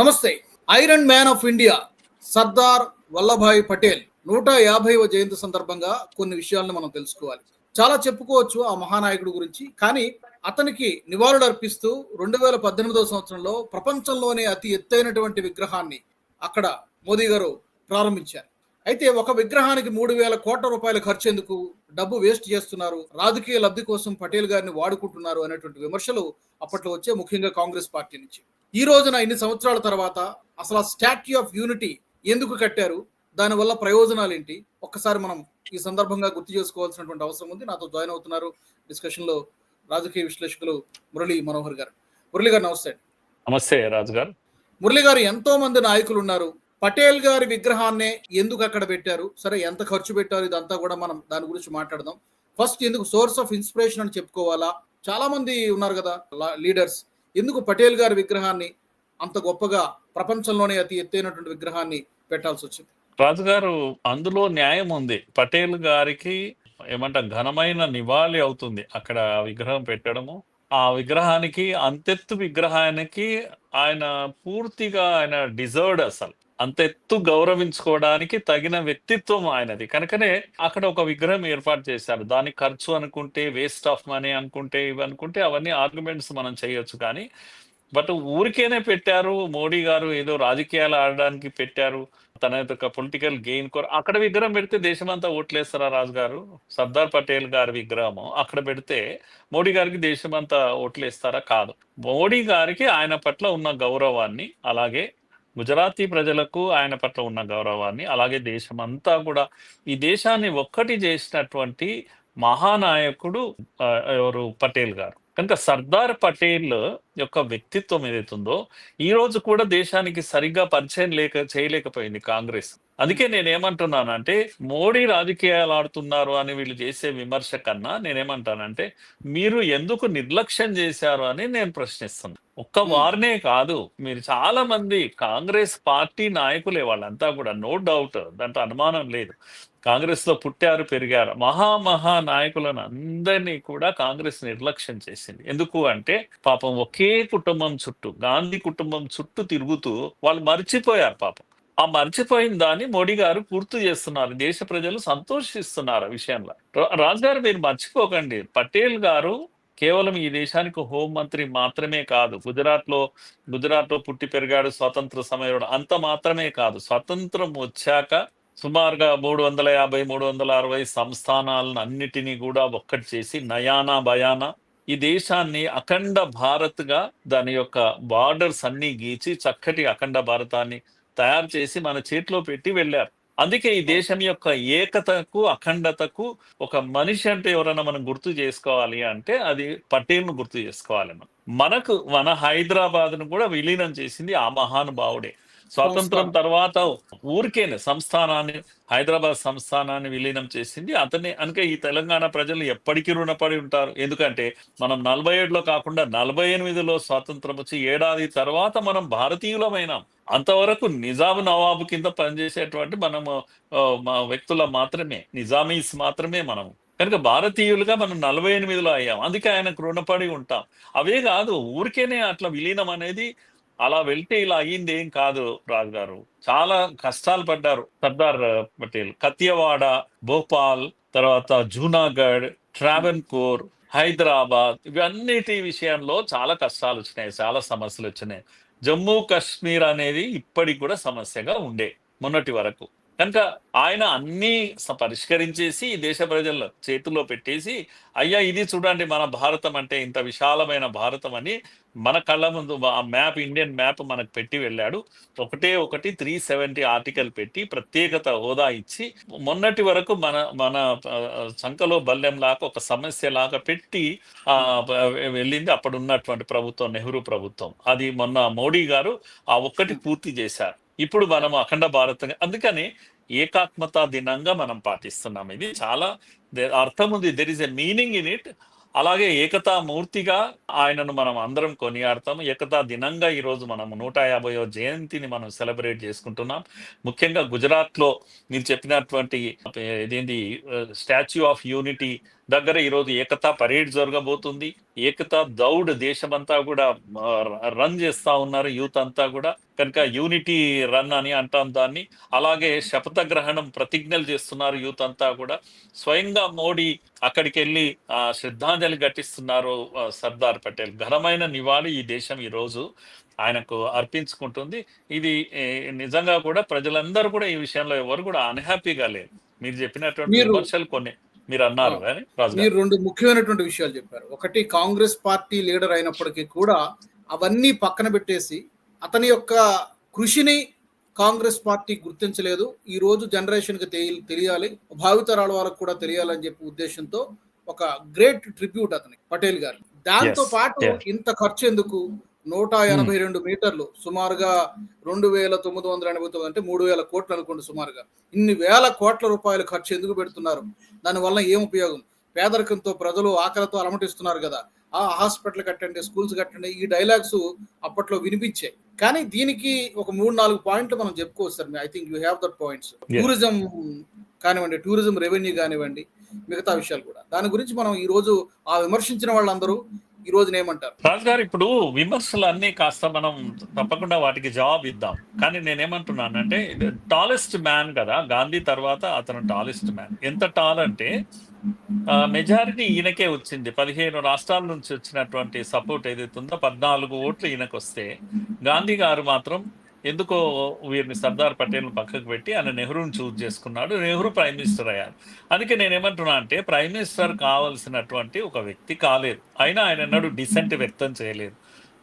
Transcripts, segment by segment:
నమస్తే. Iron man of India Sardar Vallabhbhai Patel నూట యాభైవ జయంతి సందర్భంగా కొన్ని విషయాలను మనం తెలుసుకోవాలి. చాలా చెప్పుకోవచ్చు ఆ మహానాయకుడు గురించి కానీ అతనికి నివాళులు అర్పిస్తూ రెండు వేల పద్దెనిమిదవ సంవత్సరంలో ప్రపంచంలోనే అతి ఎత్తైనటువంటి విగ్రహాన్ని అక్కడ మోదీ గారు ప్రారంభించారు. అయితే ఒక విగ్రహానికి మూడు వేల కోట్ల రూపాయలు ఖర్చేందుకు డబ్బు వేస్ట్ చేస్తున్నారు రాజకీయ లబ్ధి కోసం పటేల్ గారిని వాడుకుంటున్నారు అనేటువంటి విమర్శలు అప్పట్లో వచ్చే ముఖ్యంగా కాంగ్రెస్ పార్టీ నుంచి. ఈ రోజున ఇన్ని సంవత్సరాల తర్వాత అసలు ఆ స్టాట్యూ ఆఫ్ యూనిటీ ఎందుకు కట్టారు? దానివల్ల ప్రయోజనాలు ఏంటి? ఒక్కసారి మనం ఈ సందర్భంగా గుర్తు చేసుకోవాల్సినటువంటి అవసరం ఉంది. నాతో జాయిన్ అవుతున్నారు డిస్కషన్లో రాజకీయ విశ్లేషకులు మురళీ మనోహర్ గారు. మురళి గారు నమస్తే నమస్తే రాజు గారు. మురళి గారు ఎంతో మంది నాయకులు ఉన్నారు. పటేల్ గారి విగ్రహాన్నే ఎందుకు అక్కడ పెట్టారు? సరే ఎంత ఖర్చు పెట్టారు? ఇదంతా కూడా మనం దాని గురించి మాట్లాడదాం. ఫస్ట్ ఎందుకు సోర్స్ ఆఫ్ ఇన్స్పిరేషన్ అని చెప్పుకోవాలా? చాలా మంది ఉన్నారు కదా లీడర్స్. ఎందుకు పటేల్ గారి విగ్రహాన్ని అంత గొప్పగా ప్రపంచంలోనే అతి ఎత్తైనటువంటి విగ్రహాన్ని పెట్టాల్సి వచ్చింది? రాజుగారు అందులో న్యాయం ఉంది. పటేల్ గారికి ఏమంట ఘనమైన నివాళి అవుతుంది అక్కడ విగ్రహం పెట్టడము. ఆ విగ్రహానికి అంతెత్తు విగ్రహానికి ఆయన పూర్తిగా ఆయన డిజర్వ్డ్ అసలు. అంత ఎత్తు గౌరవించుకోవడానికి తగిన వ్యక్తిత్వం ఆయనది. కనుకనే అక్కడ ఒక విగ్రహం ఏర్పాటు చేశారు. దాని ఖర్చు అనుకుంటే వేస్ట్ ఆఫ్ మనీ అనుకుంటే ఇవి అనుకుంటే అవన్నీ ఆర్గ్యుమెంట్స్ మనం చేయొచ్చు కానీ బట్ ఊరికేనే పెట్టారు. మోడీ గారు ఏదో రాజకీయాలు ఆడడానికి పెట్టారు. తన యొక్క పొలిటికల్ గెయిన్ కోర అక్కడ విగ్రహం పెడితే దేశమంతా ఓట్లేస్తారా రాజు గారు? సర్దార్ పటేల్ గారి విగ్రహం అక్కడ పెడితే మోడీ గారికి దేశమంతా ఓట్లేస్తారా? కాదు. మోడీ గారికి ఆయన పట్ల ఉన్న గౌరవాన్ని అలాగే గుజరాతీ ప్రజలకు ఆయన పట్ల ఉన్న గౌరవాన్ని అలాగే దేశమంతా కూడా ఈ దేశాన్ని ఒక్కటి చేసినటువంటి మహానాయకుడు ఎవరు? పటేల్ గారు. కనుక సర్దార్ పటేల్ యొక్క వ్యక్తిత్వం ఏదైతుందో ఈ రోజు కూడా దేశానికి సరిగ్గా పరిచయం లేక చేయలేకపోయింది కాంగ్రెస్. అందుకే నేనేమంటున్నానంటే మోడీ రాజకీయాలు ఆడుతున్నారు అని వీళ్ళు చేసే విమర్శ కన్నా నేనేమంటానంటే మీరు ఎందుకు నిర్లక్ష్యం చేశారు అని నేను ప్రశ్నిస్తున్నాను ఒక్క వారినే కాదు మీరు చాలా మంది కాంగ్రెస్ పార్టీ నాయకులే వాళ్ళంతా కూడా నో డౌట్ దాంట్లో అనుమానం లేదు. కాంగ్రెస్లో పుట్టారు పెరిగారు. మహా మహా నాయకులను అందరినీ కూడా కాంగ్రెస్ నిర్లక్ష్యం చేసింది. ఎందుకు అంటే పాపం ఒకే కుటుంబం చుట్టూ గాంధీ కుటుంబం చుట్టూ తిరుగుతూ వాళ్ళు మర్చిపోయారు పాపం. ఆ మర్చిపోయిన దాన్ని మోడీ గారు పూర్తి చేస్తున్నారు. దేశ ప్రజలు సంతోషిస్తున్నారు ఆ విషయంలో. రా- రాజు గారు మీరు మర్చిపోకండి. పటేల్ గారు కేవలం ఈ దేశానికి హోం మంత్రి మాత్రమే కాదు. గుజరాత్లో గుజరాత్లో పుట్టి పెరిగాడు స్వాతంత్ర సమయంలో అంత మాత్రమే కాదు. స్వతంత్రం వచ్చాక సుమారుగా మూడు వందల యాభై మూడు వందల అరవై సంస్థానాలను అన్నిటినీ కూడా ఒక్కటి చేసి నయానా భయానా ఈ దేశాన్ని అఖండ భారత్గా దాని యొక్క బార్డర్స్ అన్ని గీచి చక్కటి అఖండ భారతాన్ని తయారు చేసి మన చేతిలో పెట్టి వెళ్ళారు. అందుకే ఈ దేశం యొక్క ఏకతకు అఖండతకు ఒక మనిషి అంటే ఎవరైనా మనం గుర్తు చేసుకోవాలి అంటే అది పటేల్ను గుర్తు చేసుకోవాలి మనం. మనకు మన హైదరాబాద్ను కూడా విలీనం చేసింది ఆ మహానుభావుడే. స్వాతంత్రం తర్వాత ఊరికేనే సంస్థానాన్ని హైదరాబాద్ సంస్థానాన్ని విలీనం చేసింది. అతనే అందుకే ఈ తెలంగాణ ప్రజలు ఎప్పటికీ రుణపడి ఉంటారు. ఎందుకంటే మనం నలభై ఏడులో కాకుండా నలభై ఎనిమిదిలో స్వాతంత్రం వచ్చి ఏడాది తర్వాత మనం భారతీయులమైనాం. అంతవరకు నిజాం నవాబు కింద పనిచేసేటువంటి మనము వ్యక్తుల మాత్రమే నిజామీస్ మాత్రమే మనం. కనుక భారతీయులుగా మనం నలభై ఎనిమిదిలో అయ్యాం. అందుకే ఆయనకు రుణపడి ఉంటాం. అవే కాదు ఊరికేనే అట్లా విలీనం అనేది అలా వెళ్తే ఇలా అయ్యింది ఏం కాదు రాజు గారు. చాలా కష్టాలు పడ్డారు సర్దార్ పటేల్. కత్యవాడ భోపాల్ తర్వాత జూనాగఢ్ ట్రావెన్కోర్ హైదరాబాద్ ఇవన్నిటి విషయంలో చాలా కష్టాలు వచ్చినాయి చాలా సమస్యలు వచ్చినాయి. జమ్మూ కాశ్మీర్ అనేది ఇప్పటికి కూడా సమస్యగా ఉండే మొన్నటి వరకు. కనుక ఆయన అన్ని పరిష్కరించేసి దేశ ప్రజల చేతుల్లో పెట్టేసి అయ్యా ఇది చూడండి మన భారతం అంటే ఇంత విశాలమైన భారతం అని మన కళ్ళ ముందు ఆ మ్యాప్ ఇండియన్ మ్యాప్ మనకు పెట్టి వెళ్ళాడు. ఒకటే ఒకటి త్రీ సెవెంటీ ఆర్టికల్ పెట్టి ప్రత్యేకత హోదా ఇచ్చి మొన్నటి వరకు మన మన సంఖలో బల్యం లాగా ఒక సమస్య లాగా పెట్టి ఆ వెళ్ళింది. అప్పుడు ఉన్నటువంటి ప్రభుత్వం నెహ్రూ ప్రభుత్వం. అది మొన్న మోడీ గారు ఆ ఒక్కటి పూర్తి చేశారు. ఇప్పుడు మనం అఖండ భారతంగా అందుకని ఏకాత్మత దినంగా మనం పాటిస్తున్నాం. ఇది చాలా అర్థం ఉంది there is a meaning in it అలాగే ఏకతా మూర్తిగా ఆయనను మనం అందరం కొనియాడతాం ఏకతా దినంగా ఈ రోజు మనం నూట యాభైవ జయంతిని మనం సెలబ్రేట్ చేసుకుంటున్నాం. ముఖ్యంగా గుజరాత్లో మీరు చెప్పినటువంటి ఇదేంటి స్టాచ్యూ ఆఫ్ యూనిటీ దగ్గర ఈరోజు ఏకతా పరేడ్ జరగబోతుంది. ఏకతా దౌడ్ దేశమంతా కూడా రన్ చేస్తా ఉన్నారు యూత్ అంతా కూడా. కనుక యూనిటీ రన్ అని అంటాం దాన్ని. అలాగే శపథ గ్రహణం ప్రతిజ్ఞలు చేస్తున్నారు యూత్ అంతా కూడా. స్వయంగా మోడీ అక్కడికి వెళ్ళి ఆ, శ్రద్ధాంజలి ఘటిస్తున్నారు సర్దార్ పటేల్. ఘనమైన నివాళి ఈ దేశం ఈ రోజు ఆయనకు అర్పించుకుంటుంది. ఇది నిజంగా కూడా ప్రజలందరూ కూడా ఈ విషయంలో ఎవరు కూడా అన్హ్యాపీగా లేరు. మీరు చెప్పినటువంటి మీరు- విమర్శలు కొన్ని. మీరు అన్నారు. మీరు రెండు ముఖ్యమైనటువంటి విషయాలు చెప్పారు. ఒకటి కాంగ్రెస్ పార్టీ లీడర్ అయినప్పటికీ కూడా అవన్నీ పక్కన పెట్టేసి అతని యొక్క కృషిని కాంగ్రెస్ పార్టీ గుర్తించలేదు. ఈ రోజు జనరేషన్కి తెలి- తెలియాలి. భావితరాల వాళ్ళకు కూడా తెలియాలని చెప్పి ఉద్దేశంతో ఒక గ్రేట్ ట్రిబ్యూట్ అతని పటేల్ గారు దాంతో పాటు. ఇంత ఖర్చు ఎందుకు? నూట ఎనభై రెండు మీటర్లు సుమారుగా రెండు వేల తొమ్మిది వందల ఎనభై తొమ్మిది అంటే మూడు వేల కోట్లు అనుకోండి సుమారుగా. ఇన్ని వేల కోట్ల రూపాయలు ఖర్చు ఎందుకు పెడుతున్నారు? దానివల్ల ఏం ఉపయోగం? పేదరికంతో ప్రజలు ఆకలితో అలమటిస్తున్నారు కదా. ఆ హాస్పిటల్ కట్టండి స్కూల్స్ కట్టండి ఈ డైలాగ్స్ అప్పట్లో వినిపించాయి. కానీ దీనికి ఒక మూడు నాలుగు పాయింట్లు మనం చెప్పుకోవచ్చు sir. I think you have that points. Tourism కానివ్వండి టూరిజం రెవెన్యూ కానివ్వండి మిగతా విషయాలు కూడా. దాని గురించి మనం ఈ రోజు ఆ విమర్శించిన వాళ్ళందరూ ఈ రోజున ఏమంటారు రాజు గారు ఇప్పుడు విమర్శలు అన్ని కాస్త మనం తప్పకుండా వాటికి జవాబు ఇద్దాం. కానీ నేనేమంటున్నానంటే టాలెస్ట్ మ్యాన్ కదా గాంధీ తర్వాత అతను టాలెస్ట్ మ్యాన్ ఎంత టాల్ అంటే మెజారిటీ ఈయనకే వచ్చింది. పదిహేను రాష్ట్రాల నుంచి వచ్చినటువంటి సపోర్ట్ ఏదైతే ఉందో పద్నాలుగు ఓట్లు ఈయనకు వస్తే గాంధీ గారు మాత్రం ఎందుకో వీరిని సర్దార్ పటేల్ పక్కకు పెట్టి ఆయన నెహ్రూని చూజ్ చేసుకున్నాడు. నెహ్రూ ప్రైమ్ మినిస్టర్ అయ్యారు. అందుకే నేను ఏమంటున్నా అంటే ప్రైమ్ మినిస్టర్ కావాల్సినటువంటి ఒక వ్యక్తి కాలేదు. అయినా ఆయన ఎన్నడూ డిసెంట్ వ్యక్తం చేయలేదు.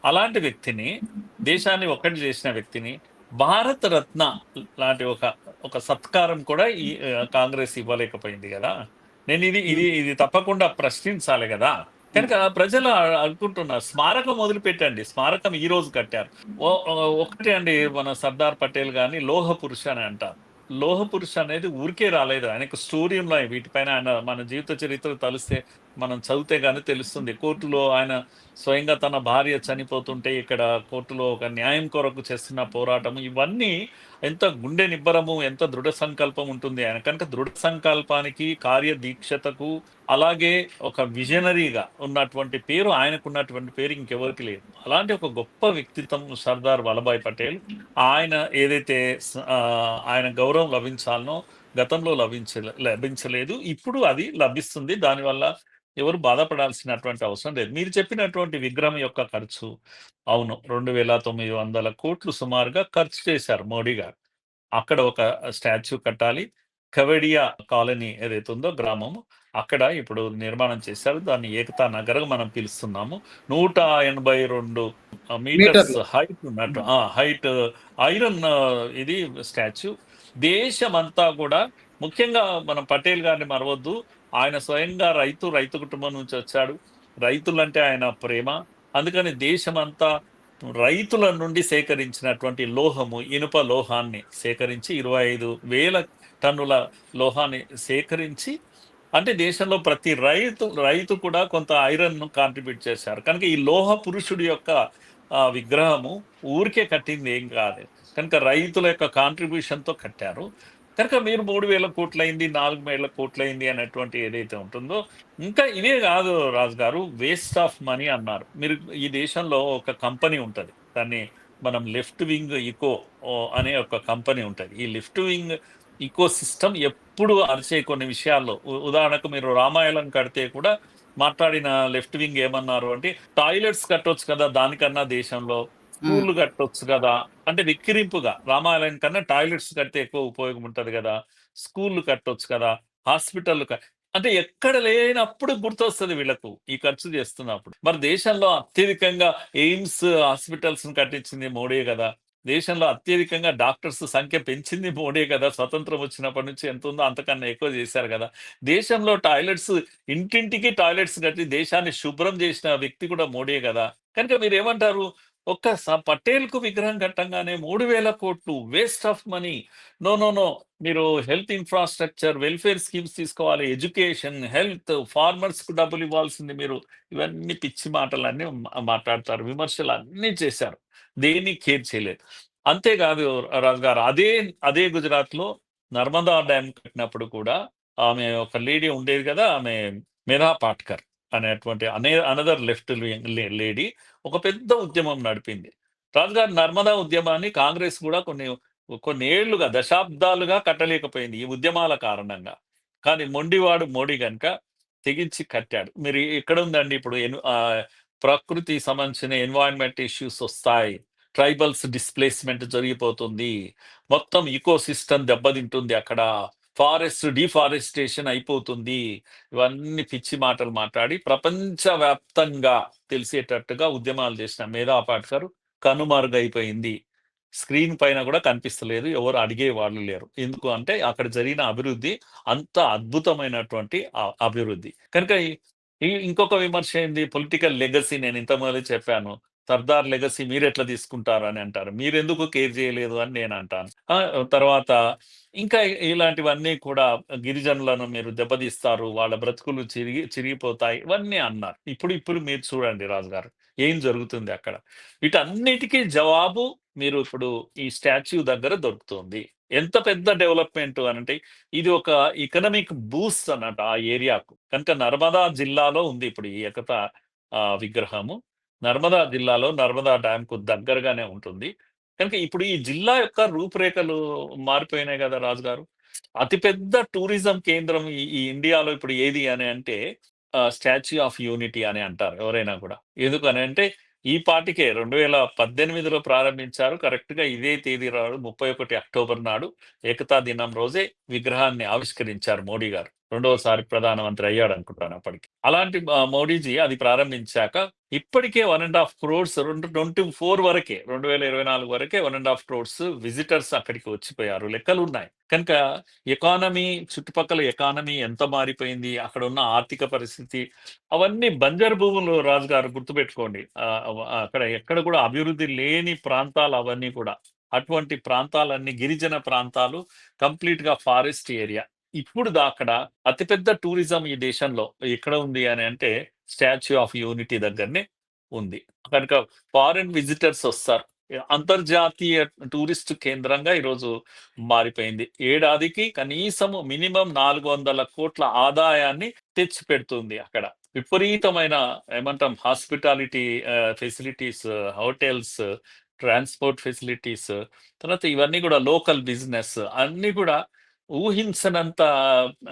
అలాంటి వ్యక్తిని దేశాన్ని ఒక్కటి చేసిన వ్యక్తిని భారత రత్న లాంటి ఒక ఒక సత్కారం కూడా ఈ కాంగ్రెస్ ఇవ్వలేకపోయింది కదా. నేను ఇది ఇది ఇది తప్పకుండా ప్రశ్నించాలి కదా. కనుక ప్రజలు అనుకుంటున్నారు స్మారకం మొదలు పెట్టండి స్మారకం ఈ రోజు కట్టారు. ఒకటే ఒకటి అండి మన సర్దార్ పటేల్ గాని లోహ పురుష అని అంటారు. లోహ పురుష అనేది ఊరికే రాలేదు. ఆయనకు స్టోరీ ఉన్నాయి. వీటిపైన ఆయన మన జీవిత చరిత్ర తలిస్తే మనం చదివితే కానీ తెలుస్తుంది. కోర్టులో ఆయన స్వయంగా తన భార్య చనిపోతుంటే ఇక్కడ కోర్టులో ఒక న్యాయం కొరకు చేస్తున్న పోరాటం ఇవన్నీ ఎంత గుండె నిబ్బరము ఎంత దృఢ సంకల్పం ఉంటుంది. ఆయన కనుక దృఢ సంకల్పానికి కార్యదీక్షతకు అలాగే ఒక విజనరీగా ఉన్నటువంటి పేరు ఆయనకున్నటువంటి పేరు ఇంకెవరికి లేదు. అలాంటి ఒక గొప్ప వ్యక్తిత్వం సర్దార్ వల్లభాయ్ పటేల్ ఆయన ఏదైతే ఆయన గౌరవం లభించాలనో గతంలో లభించ లభించలేదు ఇప్పుడు అది లభిస్తుంది. దానివల్ల ఎవరు బాధపడాల్సినటువంటి అవసరం లేదు. మీరు చెప్పినటువంటి విగ్రహం యొక్క ఖర్చు అవును రెండు వేల తొమ్మిది వందల కోట్లు సుమారుగా ఖర్చు చేశారు మోడీ గారు. అక్కడ ఒక స్టాచ్యూ కట్టాలి కవడియా కాలనీ ఏదైతే ఉందో గ్రామము అక్కడ ఇప్పుడు నిర్మాణం చేశారు. దాన్ని ఏకతా నగరం మనం పిలుస్తున్నాము. నూట ఎనభై రెండు మీటర్స్. హైట్ ఉన్నట్టు హైట్ ఐరన్ ఇది స్టాచ్యూ. దేశమంతా కూడా ముఖ్యంగా మనం పటేల్ గారిని మరవద్దు. ఆయన స్వయంగా రైతు రైతు కుటుంబం నుంచి వచ్చాడు. రైతులంటే ఆయన ప్రేమ. అందుకని దేశమంతా రైతుల నుండి సేకరించినటువంటి లోహము ఇనుప లోహాన్ని సేకరించి ఇరవై ఐదు వేల టన్నుల లోహాన్ని సేకరించి అంటే దేశంలో ప్రతి రైతు రైతు కూడా కొంత ఐరన్ను కాంట్రిబ్యూట్ చేశారు. కనుక ఈ లోహ పురుషుడి యొక్క విగ్రహము ఊరికే కట్టింది ఏం కాదు. కనుక రైతుల యొక్క కాంట్రిబ్యూషన్తో కట్టారు. కనుక మీరు మూడు వేల కోట్లయింది నాలుగు వేల కోట్లయింది అనేటువంటి ఏదైతే ఉంటుందో ఇంకా ఇదే కాదు రాజు గారు వేస్ట్ ఆఫ్ మనీ అన్నారు. మీరు ఈ దేశంలో ఒక కంపెనీ ఉంటుంది. దాన్ని మనం లెఫ్ట్ వింగ్ ఇకో అనే ఒక కంపెనీ ఉంటుంది. ఈ లెఫ్ట్ వింగ్ ఇకో సిస్టమ్ ఎప్పుడు అరిచే కొన్ని విషయాల్లో. ఉదాహరణకు మీరు రామాయణం కడితే కూడా మాట్లాడిన లెఫ్ట్ వింగ్ ఏమన్నారు అంటే టాయిలెట్స్ కట్టొచ్చు కదా దానికన్నా దేశంలో. స్కూల్ కట్టొచ్చు కదా. అంటే విక్కిరింపుగా. రామాలయం కన్నా టాయిలెట్స్ కడితే ఎక్కువ ఉపయోగం ఉంటది కదా. స్కూల్ కట్టొచ్చు కదా. హాస్పిటల్ అంటే ఎక్కడ లేనప్పుడు గుర్తొస్తుంది వీళ్ళకు ఈ ఖర్చు చేస్తున్నప్పుడు. మరి దేశంలో అత్యధికంగా ఎయిమ్స్ హాస్పిటల్స్ కట్టించింది మోడీ కదా. దేశంలో అత్యధికంగా డాక్టర్స్ సంఖ్య పెంచింది మోడీ కదా. స్వతంత్రం వచ్చినప్పటి నుంచి ఎంత ఉందో అంతకన్నా ఎక్కువ చేశారు కదా. దేశంలో టాయిలెట్స్ ఇంటింటికి టాయిలెట్స్ కట్టి దేశాన్ని శుభ్రం చేసిన వ్యక్తి కూడా మోడీ కదా. కనుక మీరు ఏమంటారు ఒక్క స- విగ్రహం కట్టంగానే మూడు వేల కోట్లు waste of money no no no మీరు హెల్త్ ఇన్ఫ్రాస్ట్రక్చర్ వెల్ఫేర్ స్కీమ్స్ తీసుకోవాలి. ఎడ్యుకేషన్ హెల్త్ ఫార్మర్స్కు డబ్బులు ఇవ్వాల్సింది మీరు. ఇవన్నీ పిచ్చి మాటలన్నీ మా- మాట్లాడతారు. విమర్శలు అన్నీ చేశారు. దేన్ని కేర్ చేయలేదు. అంతేకాదు రాజు గారు అదే అదే గుజరాత్లో నర్మదా డ్యామ్ కట్టినప్పుడు కూడా ఆమె ఒక లేడీ ఉండేది కదా ఆమె మేధా పాట్కర్ అనేటువంటి అనే అనదర్ లెఫ్ట్ లేడీ ఒక పెద్ద ఉద్యమం నడిపింది. రాజుగారు నర్మదా ఉద్యమాన్ని కాంగ్రెస్ కూడా కొన్ని కొన్ని ఏళ్ళుగా దశాబ్దాలుగా కట్టలేకపోయింది ఈ ఉద్యమాల కారణంగా. కానీ మొండివాడు మోడీ కనుక తెగించి కట్టాడు. మీరు ఎక్కడ ఉందండి ఇప్పుడు ప్రకృతి సంబంధించిన ఎన్వైరన్మెంట్ ఇష్యూస్ వస్తాయి. ట్రైబల్స్ డిస్ప్లేస్మెంట్ జరిగిపోతుంది. మొత్తం ఈకో సిస్టమ్ దెబ్బతింటుంది అక్కడ. ఫారెస్ట్ డిఫారెస్టేషన్ అయిపోతుంది. ఇవన్నీ పిచ్చి మాటలు మాట్లాడి ప్రపంచవ్యాప్తంగా తెలిసేటట్టుగా ఉద్యమాలు చేసిన మేధా పాట్కర్ కనుమరుగైపోయింది స్క్రీన్ పైన కూడా కనిపిస్తలేదు. ఎవరు అడిగే వాళ్ళు లేరు. ఎందుకు అంటే అక్కడ జరిగిన అభివృద్ధి అంత అద్భుతమైనటువంటి అభివృద్ధి. కనుక ఈ- ఇంకొక విమర్శ ఏంది? పొలిటికల్ లెగసీ నేను ఇంతమంది చెప్పాను. సర్దార్ లెగసీ మీరు ఎట్లా తీసుకుంటారు అని అంటారు. మీరు ఎందుకు కేర్ చేయలేదు అని నేను అంటాను. ఆ, తర్వాత ఇంకా ఇలాంటివన్నీ కూడా గిరిజనులను మీరు దెబ్బతీస్తారు. వాళ్ళ బ్రతుకులు చిరిగి చిరిగిపోతాయి. ఇవన్నీ అన్నారు. ఇప్పుడు ఇప్పుడు మీరు చూడండి రాజు గారు ఏం జరుగుతుంది అక్కడ? వీటన్నిటికీ జవాబు మీరు ఇప్పుడు ఈ స్టాచ్యూ దగ్గర దొరుకుతుంది. ఎంత పెద్ద డెవలప్మెంట్ అని అంటే ఇది ఒక ఎకనమిక్ బూస్ట్ అన్నట్టు ఆ ఏరియాకు. కనుక నర్మదా జిల్లాలో ఉంది ఇప్పుడు ఈ ఏకత విగ్రహము. నర్మదా జిల్లాలో నర్మదా డ్యామ్కు దగ్గరగానే ఉంటుంది. కనుక ఇప్పుడు ఈ జిల్లా యొక్క రూపురేఖలు మారిపోయినాయి కదా రాజు గారు అతిపెద్ద టూరిజం కేంద్రం ఈ ఈ ఇండియాలో ఇప్పుడు ఏది అని అంటే స్టాచ్యూ ఆఫ్ యూనిటీ అని అంటారు ఎవరైనా కూడా. ఎందుకని అంటే ఈ పాటికే రెండు వేల పద్దెనిమిదిలో ప్రారంభించారు. కరెక్ట్గా ఇదే తేదీ రాడు ముప్పై ఒకటి అక్టోబర్ నాడు. ఏకతా దినం రోజే విగ్రహాన్ని ఆవిష్కరించారు మోడీ గారు. రెండవసారి ప్రధానమంత్రి అయ్యాడు అనుకుంటాను అప్పటికి. అలాంటి మోడీజీ అది ప్రారంభించాక ఇప్పటికే వన్ అండ్ హాఫ్ క్రోడ్స్ రెండు ట్వంటీ ఫోర్ వరకే రెండు వేల ఇరవై నాలుగు వరకే one and half crores visitors అక్కడికి వచ్చిపోయారు. లెక్కలు ఉన్నాయి కనుక ఎకానమీ చుట్టుపక్కల ఎకానమీ ఎంత మారిపోయింది అక్కడ ఉన్న ఆర్థిక పరిస్థితి అవన్నీ బంజర్ భూములు రాజు గారు గుర్తుపెట్టుకోండి అక్కడ ఎక్కడ కూడా అభివృద్ధి లేని ప్రాంతాలు అవన్నీ కూడా. అటువంటి ప్రాంతాలన్నీ గిరిజన ప్రాంతాలు కంప్లీట్గా ఫారెస్ట్ ఏరియా. ఇప్పుడు అక్కడ అతిపెద్ద టూరిజం ఈ దేశంలో ఎక్కడ ఉంది అని అంటే స్టాచ్యూ ఆఫ్ యూనిటీ దగ్గరనే ఉంది. కనుక ఫారెన్ విజిటర్స్ వస్తారు. అంతర్జాతీయ టూరిస్ట్ కేంద్రంగా ఈరోజు మారిపోయింది. ఏడాదికి కనీసము మినిమం నాలుగు వందల కోట్ల ఆదాయాన్ని తెచ్చి పెడుతుంది అక్కడ. విపరీతమైన ఏమంటాం hospitality facilities hotels transport facilities తర్వాత ఇవన్నీ కూడా లోకల్ బిజినెస్ అన్ని కూడా ఊహించనంత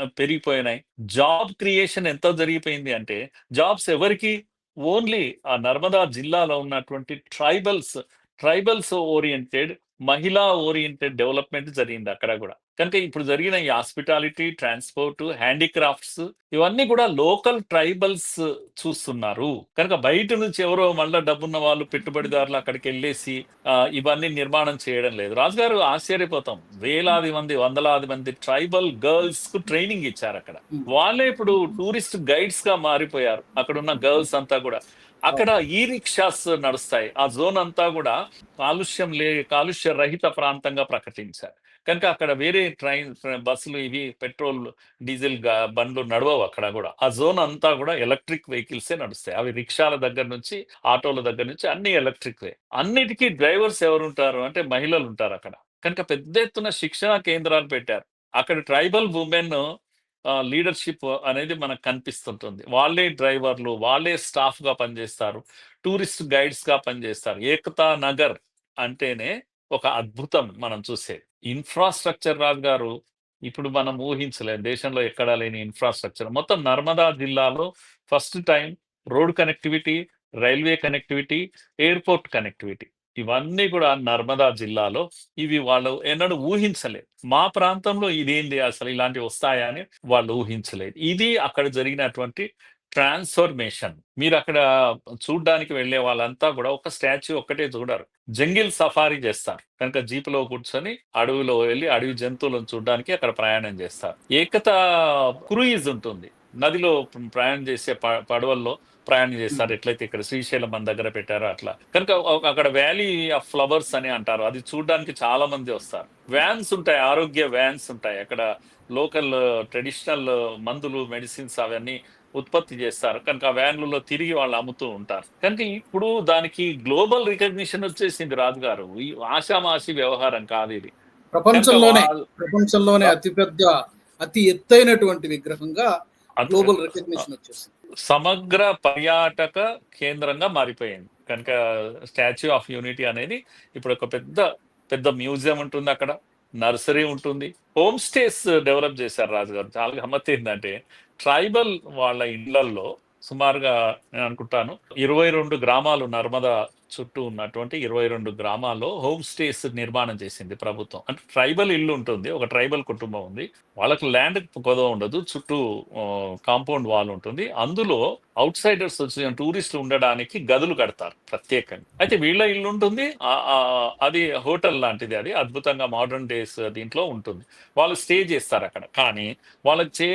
పెరిగిపోయినాయి. జాబ్ క్రియేషన్ ఎంత జరిగిపోయింది అంటే జాబ్స్ ఎవరికి? ఓన్లీ ఆ నర్మదా జిల్లాలో ఉన్నటువంటి ట్రైబల్స్ ట్రైబల్స్ ఓరియంటెడ్ మహిళా ఓరియంటెడ్ డెవలప్మెంట్ జరిగింది అక్కడ కూడా. కనుక ఇప్పుడు జరిగిన ఈ హాస్పిటాలిటీ ట్రాన్స్పోర్ట్ హ్యాండిక్రాఫ్ట్స్ ఇవన్నీ కూడా లోకల్ ట్రైబల్స్ చూస్తున్నారు. కనుక బయట నుంచి ఎవరో మళ్ళా డబ్బున్న వాళ్ళు పెట్టుబడిదారులు అక్కడికి వెళ్ళేసి ఇవన్నీ నిర్మాణం చేయడం లేదు. రాజుగారు ఆశ్చర్యపోతాం. వేలాది మంది వందలాది మంది ట్రైబల్ గర్ల్స్కు ట్రైనింగ్ ఇచ్చారు అక్కడ. వాళ్ళే ఇప్పుడు టూరిస్ట్ గైడ్స్గా మారిపోయారు. అక్కడ ఉన్న గర్ల్స్ అంతా కూడా. అక్కడ ఈ రిక్షాస్ నడుస్తాయి. ఆ జోన్ అంతా కూడా కాలుష్యం లే కాలుష్య రహిత ప్రాంతంగా ప్రకటించారు. కనుక అక్కడ వేరే ట్రైన్ బస్సులు ఇవి పెట్రోల్ డీజిల్ బండ్లు నడవవు అక్కడ కూడా. ఆ జోన్ అంతా కూడా ఎలక్ట్రిక్ వెహికల్సే నడుస్తాయి. అవి రిక్షాల దగ్గర నుంచి ఆటోల దగ్గర నుంచి అన్ని ఎలక్ట్రిక్ వే. అన్నిటికీ డ్రైవర్స్ ఎవరు ఉంటారు అంటే మహిళలు ఉంటారు అక్కడ. కనుక పెద్ద ఎత్తున శిక్షణ కేంద్రాలు పెట్టారు. అక్కడ ట్రైబల్ ఉమెన్ లీడర్షిప్ అనేది మనకు కనిపిస్తుంటుంది. వాళ్ళే డ్రైవర్లు వాళ్ళే స్టాఫ్గా పనిచేస్తారు. టూరిస్ట్ గైడ్స్గా పనిచేస్తారు. ఏకతా నగర్ అంటేనే ఒక అద్భుతం మనం చూసేది. ఇన్ఫ్రాస్ట్రక్చర్ రాజు గారు ఇప్పుడు మనం ఊహించలేం. దేశంలో ఎక్కడా లేని ఇన్ఫ్రాస్ట్రక్చర్. మొత్తం నర్మదా జిల్లాలో first time road connectivity railway connectivity airport connectivity ఇవన్నీ కూడా నర్మదా జిల్లాలో ఇవి వాళ్ళు ఎన్నడూ ఊహించలేదు. మా ప్రాంతంలో ఇదేంటి అసలు? ఇలాంటివి వస్తాయా అని వాళ్ళు ఊహించలేదు. ఇది అక్కడ జరిగినటువంటి ట్రాన్స్ఫర్మేషన్. మీరు అక్కడ చూడ్డానికి వెళ్ళే వాళ్ళంతా కూడా ఒక స్టాచ్యూ ఒక్కటే చూడరు. జంగిల్ సఫారీ చేస్తారు. కనుక జీపులో కూర్చొని అడవిలో వెళ్ళి అడవి జంతువులను చూడడానికి అక్కడ ప్రయాణం చేస్తారు. ఏకత క్రూయిజ్ ఉంటుంది. నదిలో ప్రయాణం చేసే పడవల్లో ప్రయాణం చేస్తారు. ఎట్లయితే ఇక్కడ శ్రీశైలం మన దగ్గర పెట్టారో అట్లా. కనుక అక్కడ వ్యాలీ ఆఫ్ ఫ్లవర్స్ అని అంటారు. అది చూడడానికి చాలా మంది వస్తారు. వ్యాన్స్ ఉంటాయి. ఆరోగ్య వ్యాన్స్ ఉంటాయి. అక్కడ లోకల్ ట్రెడిషనల్ మందులు మెడిసిన్స్ అవన్నీ ఉత్పత్తి చేస్తారు. కనుక వ్యాన్లలో తిరిగి వాళ్ళు అమ్ముతూ ఉంటారు. కనుక ఇప్పుడు దానికి గ్లోబల్ రికగ్నిషన్ వచ్చేసింది రాజు గారు. ఈ ఆషామాషి వ్యవహారం కాదు ఇది. ప్రపంచంలోనే ప్రపంచంలోనే అతిపెద్ద అతి ఎత్తైనటువంటి విగ్రహంగా గ్లోబల్ రికగ్నిషన్ వచ్చేసింది. సమగ్ర పర్యాటక కేంద్రంగా మారిపోయింది. కనుక స్టాచ్యూ ఆఫ్ యూనిటీ అనేది ఇప్పుడు ఒక పెద్ద పెద్ద మ్యూజియం ఉంటుంది అక్కడ. నర్సరీ ఉంటుంది. హోమ్ స్టేస్ డెవలప్ చేశారు రాజుగారు చాలా గమ్మత్ ఏంటంటే ట్రైబల్ వాళ్ళ ఇళ్ళల్లో సుమారుగా నేను అనుకుంటాను ఇరవై రెండు గ్రామాలు నర్మదా చుట్టూ ఉన్నటువంటి ఇరవై రెండు గ్రామాల్లో హోమ్ స్టేస్ నిర్మాణం చేసింది ప్రభుత్వం. అంటే ట్రైబల్ ఇల్లు ఉంటుంది ఒక ట్రైబల్ కుటుంబం ఉంది. వాళ్ళకి ల్యాండ్ కొదవ ఉండదు చుట్టూ కాంపౌండ్ వాల్ ఉంటుంది. అందులో అవుట్ సైడర్స్ వచ్చిన టూరిస్టులు ఉండడానికి గదులు కడతారు ప్రత్యేకంగా. అయితే వీళ్ళ ఇల్లు ఉంటుంది అది హోటల్ లాంటిది అది అద్భుతంగా మోడర్న్ డేస్ దీంట్లో ఉంటుంది. వాళ్ళు స్టే చేస్తారు అక్కడ. కానీ వాళ్ళకి చే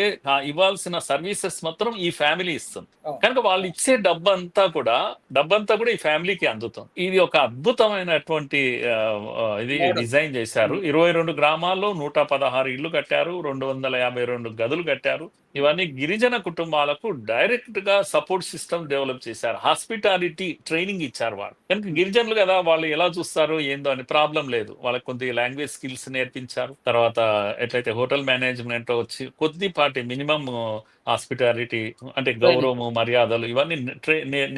ఇవ్వాల్సిన సర్వీసెస్ మాత్రం ఈ ఫ్యామిలీ ఇస్తుంది. కనుక వాళ్ళు ఇచ్చే డబ్బంతా కూడా డబ్బంతా కూడా ఈ ఫ్యామిలీకి అందుతుంది ఇది ఒక అద్భుతమైనటువంటి ఇది. డిజైన్ చేశారు. ఇరవై రెండు గ్రామాల్లో నూట పదహారు ఇల్లు కట్టారు రెండు వందల యాభై రెండు గదులు కట్టారు. ఇవన్నీ గిరిజన కుటుంబాలకు డైరెక్ట్గా సపోర్ట్ సిస్టమ్ డెవలప్ చేశారు. హాస్పిటాలిటీ ట్రైనింగ్ ఇచ్చారు వాళ్ళు. కనుక గిరిజనులు కదా వాళ్ళు ఎలా చూస్తారు ఏందో అని ప్రాబ్లం లేదు. వాళ్ళకి కొద్ది లాంగ్వేజ్ స్కిల్స్ నేర్పించారు. తర్వాత ఎట్లయితే హోటల్ మేనేజ్మెంట్ వచ్చి కొద్దిపాటి మినిమం హాస్పిటాలిటీ అంటే గౌరవము మర్యాదలు ఇవన్నీ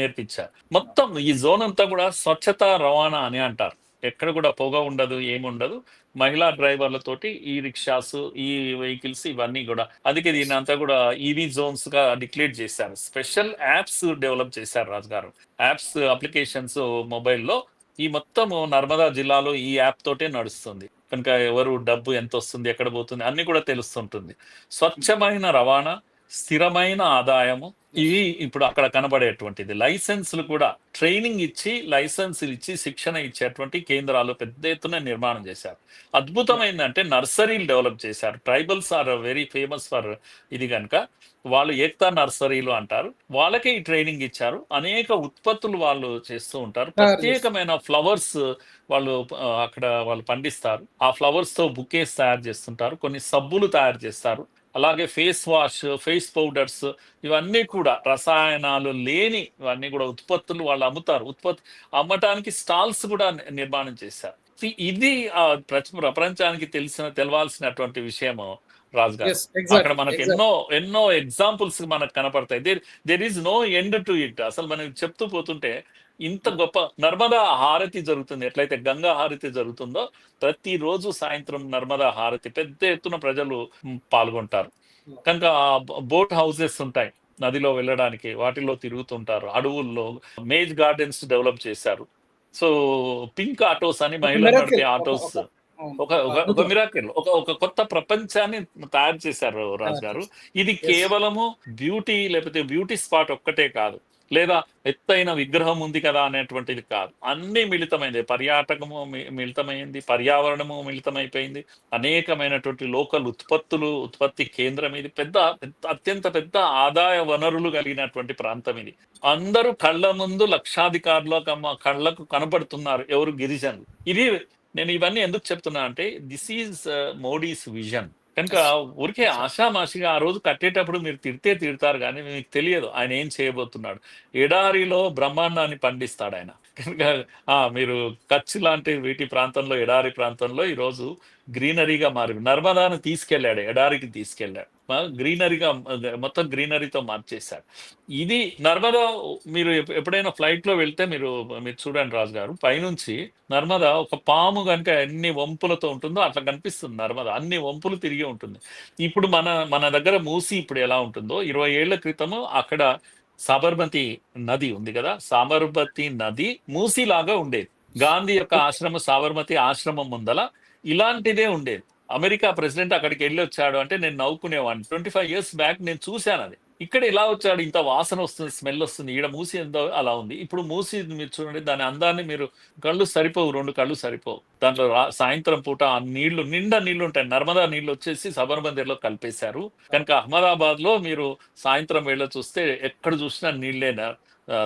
నేర్పించారు. మొత్తం ఈ జోన్ అంతా కూడా స్వచ్ఛత రవాణా అని అంటారు. ఎక్కడ కూడా పొగ ఉండదు ఏముండదు మహిళా డ్రైవర్లతోటి ఈ రిక్షాస్ ఈ వెహికల్స్ ఇవన్నీ కూడా అందుకే దీని అంతా కూడా ఈవీ జోన్స్గా డిక్లేర్ చేశారు. స్పెషల్ యాప్స్ డెవలప్ చేశారు రాజు గారు యాప్స్ అప్లికేషన్స్ మొబైల్లో ఈ మొత్తం నర్మదా జిల్లాలో ఈ యాప్ తోటే నడుస్తుంది. కనుక ఎవరు డబ్బు ఎంత వస్తుంది ఎక్కడ పోతుంది అన్ని కూడా తెలుస్తుంటుంది. స్వచ్ఛమైన రవాణా స్థిరమైన ఆదాయము. ఇవి ఇప్పుడు అక్కడ కనబడేటువంటిది. లైసెన్సులు కూడా ట్రైనింగ్ ఇచ్చి లైసెన్సులు ఇచ్చి శిక్షణ ఇచ్చేటువంటి కేంద్రాలు పెద్ద ఎత్తున నిర్మాణం చేశారు. అద్భుతమైందంటే నర్సరీలు డెవలప్ చేశారు. Tribals are very famous for ఇది కనుక వాళ్ళు ఏక్తా నర్సరీలు అంటారు. వాళ్ళకే ఈ ట్రైనింగ్ ఇచ్చారు. అనేక ఉత్పత్తులు వాళ్ళు చేస్తూ ఉంటారు. ప్రత్యేకమైన ఫ్లవర్స్ వాళ్ళు అక్కడ వాళ్ళు పండిస్తారు. ఆ ఫ్లవర్స్తో బుకేస్ తయారు చేస్తుంటారు. కొన్ని సబ్బులు తయారు చేస్తారు. అలాగే ఫేస్ వాష్ ఫేస్ పౌడర్స్ ఇవన్నీ కూడా రసాయనాలు లేని ఇవన్నీ కూడా ఉత్పత్తులు వాళ్ళు అమ్ముతారు. ఉత్పత్తి అమ్మటానికి స్టాల్స్ కూడా నిర్మాణం చేశారు. ఇది ప్రపంచానికి తెలిసిన తెలవాల్సినటువంటి విషయము రాజు గారు అక్కడ మనకు. ఎన్నో ఎన్నో ఎగ్జాంపుల్స్ మనకు కనపడతాయి. There there is no end to it అసలు మనం చెప్తూ పోతుంటే ఇంత గొప్ప నర్మదా హారతి జరుగుతుంది. ఎట్లయితే గంగా హారతి జరుగుతుందో ప్రతిరోజు సాయంత్రం నర్మదా హారతి పెద్ద ఎత్తున ప్రజలు పాల్గొంటారు. కనుక బోట్ హౌసెస్ ఉంటాయి నదిలో వెళ్ళడానికి వాటిలో తిరుగుతుంటారు అడవుల్లో మేజ్ గార్డెన్స్ డెవలప్ చేశారు. సో పింక్ ఆటోస్ అని మహిళలు. నడిపే ఆటోస్. ఒక- అవును. ఒక ఒక- ఒక మిరాకిల్ ఒక ఒక కొత్త ప్రపంచాన్ని తయారు చేశారు రాజు గారు ఇది కేవలము బ్యూటీ లేకపోతే బ్యూటీ స్పాట్ ఒక్కటే కాదు. లేదా ఎత్తైన విగ్రహం ఉంది కదా అనేటువంటిది కాదు. అన్నీ మిళితమైంది. పర్యాటకము మి- మిళితమైంది పర్యావరణము మిళితమైపోయింది. అనేకమైనటువంటి లోకల్ ఉత్పత్తులు ఉత్పత్తి కేంద్రం ఇది. పెద్ద పెద్ద- అత్యంత పెద్ద ఆదాయ వనరులు కలిగినటువంటి ప్రాంతం ఇది. అందరూ కళ్ళ ముందు లక్షాధికారుల కమ్మ- కళ్ళకు కనపడుతున్నారు ఎవరు గిరిజనులు. ఇది నేను ఇవన్నీ ఎందుకు చెప్తున్నా అంటే దిస్ ఈజ్ మోడీస్ విజన్. కనుక ఊరికే ఆషామాషిగా ఆ రోజు కట్టేటప్పుడు మీరు తిడితే తిడతారు కానీ మీకు తెలియదు. ఆయన ఏం చేయబోతున్నాడు? ఎడారిలో బ్రహ్మాండాన్ని పండిస్తాడు ఆయన. కనుక ఆ, మీరు కచ్ లాంటి వీటి ప్రాంతంలో ఎడారి ప్రాంతంలో ఈరోజు గ్రీనరీగా మారి నర్మదాను తీసుకెళ్ళాడు ఎడారికి తీసుకెళ్ళాడు. గ్రీనరీగా మొత్తం గ్రీనరీతో మార్చేశాడు ఇది నర్మదా మీరు ఎప్పుడైనా ఫ్లైట్లో వెళ్తే మీరు మీరు చూడండి రాజు గారు పైనుంచి నర్మదా ఒక పాము కనుక ఎన్ని వంపులతో ఉంటుందో అట్లా కనిపిస్తుంది నర్మదా. అన్ని వంపులు తిరిగి ఉంటుంది. ఇప్పుడు మన మన దగ్గర మూసి ఇప్పుడు ఎలా ఉంటుందో ఇరవై ఏళ్ళ క్రితము అక్కడ సాబర్మతి నది ఉంది కదా సాబర్మతి నది మూసిలాగా ఉండేది. గాంధీ యొక్క ఆశ్రమ సాబర్మతి ఆశ్రమం ముందల ఇలాంటిదే ఉండేది. అమెరికా ప్రెసిడెంట్ అక్కడికి వెళ్ళి వచ్చాడు అంటే నేను నవ్వుకునేవాడిని. ట్వంటీ ఫైవ్ ఇయర్స్ బ్యాక్ నేను చూశాను అది. ఇక్కడ ఇలా వచ్చాడు? ఇంత వాసన వస్తుంది స్మెల్ వస్తుంది ఈడ మూసి ఎంత అలా ఉంది. ఇప్పుడు మూసి మీరు చూడండి దాని అందాన్ని మీరు కళ్ళు సరిపోవు రెండు కళ్ళు సరిపోవు. దాంట్లో సాయంత్రం పూట ఆ నీళ్ళు నిండా నీళ్ళు ఉంటాయి. నర్మదా నీళ్ళు వచ్చేసి సబర్బందీలో కలిపేశారు. కనుక అహ్మదాబాద్లో మీరు సాయంత్రం వేళ చూస్తే ఎక్కడ చూసినా నీళ్ళే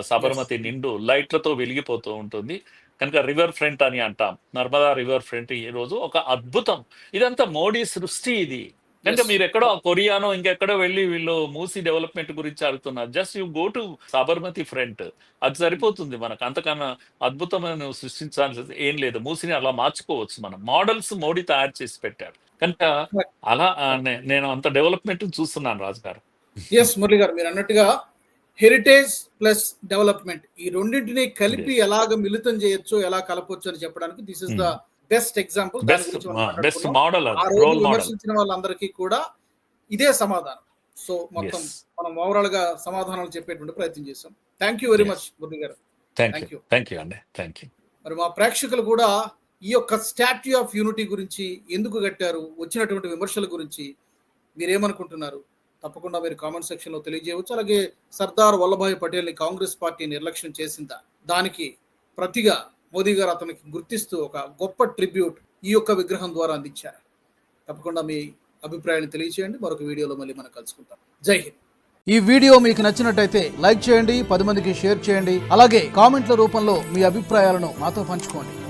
సబర్మతి నిండు లైట్లతో వెలిగిపోతూ ఉంటుంది. కనుక రివర్ ఫ్రంట్ అని అంటాం. నర్మదా రివర్ ఫ్రంట్ ఈ రోజు ఒక అద్భుతం. ఇదంతా మోడీ సృష్టి ఇది. అంటే Yes. మీరు ఎక్కడో కొరియానో ఇంకెక్కడో వెళ్ళి వీళ్ళు మూసి డెవలప్మెంట్ గురించి అడుగుతున్నారు. Just you go to Sabarmati front అది సరిపోతుంది మనకు. అంతకన్నా అద్భుతమైన సృష్టించాల్సి ఏం లేదు. మూసిని అలా మార్చుకోవచ్చు మనం. మోడల్స్ మోడీ తయారు చేసి పెట్టారు కనుక అలా నేను అంత డెవలప్మెంట్ చూస్తున్నాను రాజు గారు ఎస్ మురళి గారు మీరు అన్నట్టుగా హెరిటేజ్ ప్లస్ డెవలప్మెంట్ ఈ రెండింటిని కలిపి ఎలాగ మిళితం చేయొచ్చు ఎలా కలపొచ్చు అని చెప్పడానికి this is the best example best model విమర్శించిన వాళ్ళందరికీ కూడా ఇదే సమాధానం. సో మొత్తం. మనం ఓవరాల్గా సమాధానాలు చెప్పేటువంటి ప్రయత్నం చేస్తాం thank you very. Much Murali garu. Thank you. Thank you అండి థ్యాంక్ యూ మరి మా ప్రేక్షకులు కూడా ఈ యొక్క స్టాట్యూ ఆఫ్ యూనిటీ గురించి ఎందుకు కట్టారు వచ్చినటువంటి విమర్శల గురించి మీరేమనుకుంటున్నారు? తప్పకుండా మీరు కామెంట్ సెక్షన్లో తెలియజేయవచ్చు. అలాగే సర్దార్ వల్లభాయ్ పటేల్ని కాంగ్రెస్ పార్టీ నిర్లక్ష్యం చేసిందా? దానికి ప్రతిగా మోదీ గారు అతనికి గుర్తిస్తూ ఒక గొప్ప ట్రిబ్యూట్ ఈ యొక్క విగ్రహం ద్వారా అందించారు. తప్పకుండా మీ అభిప్రాయాన్ని తెలియజేయండి మరొక వీడియోలో మళ్ళీ మనం కలుసుకుంటాం జై హింద్. ఈ వీడియో మీకు నచ్చినట్టయితే లైక్ చేయండి పది మందికి షేర్ చేయండి అలాగే కామెంట్ల రూపంలో మీ అభిప్రాయాలను మాతో పంచుకోండి.